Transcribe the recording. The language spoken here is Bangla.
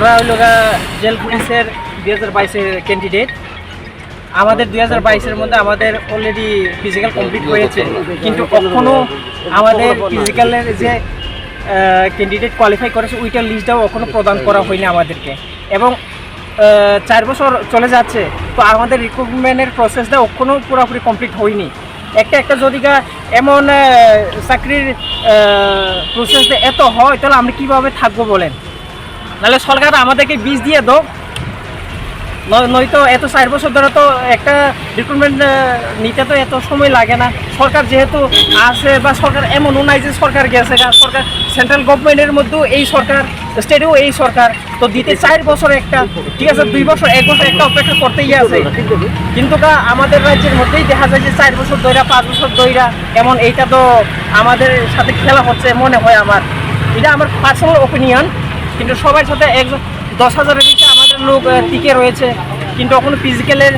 আমরা হইল জেল পুলিশের দুই হাজার বাইশের ক্যান্ডিডেট আমাদের দুই হাজার বাইশের মধ্যে আমাদের অলরেডি ফিজিক্যাল কমপ্লিট হয়েছে। কিন্তু কখনো আমাদের ফিজিক্যালের যে ক্যান্ডিডেট কোয়ালিফাই করেছে, ওইটার লিস্টটাও এখনও প্রদান করা হয়নি আমাদেরকে। এবং চার বছর চলে যাচ্ছে, তো আমাদের রিক্রুটমেন্টের প্রসেসটা এখনও পুরোপুরি কমপ্লিট হয়নি। একটা একটা যদি এমন চাকরির প্রসেসটা এত হয়, তাহলে আমরা কীভাবে থাকব বলেন? নাহলে সরকার আমাদেরকে বীজ দিয়ে নয়- নয়তো এত চার বছর ধরে তো একটা রিক্রুটমেন্ট নিতে তো এত সময় লাগে না। সরকার যেহেতু আছে বা সরকার এমনও নাই যে সরকার গেছে সরকার সেন্ট্রাল গভর্নমেন্টের মধ্যেও এই সরকার স্টেটেও এই সরকার। তো দিতে চার বছর একটা, ঠিক আছে, দুই বছর, এক বছর একটা অপেক্ষা করতেই আছে। কিন্তু কা আমাদের রাজ্যের মধ্যেই দেখা যায় যে চার বছর দইরা পাঁচ বছর দইরা এমন এইটা তো আমাদের সাথে খেলা হচ্ছে মনে হয় আমার। এটা আমার পার্সোনাল ওপিনিয়ন কিন্তু সবার সাথে এক দশ হাজারের দিকে আমাদের লোক টিকে রয়েছে। কিন্তু এখন ফিজিক্যালের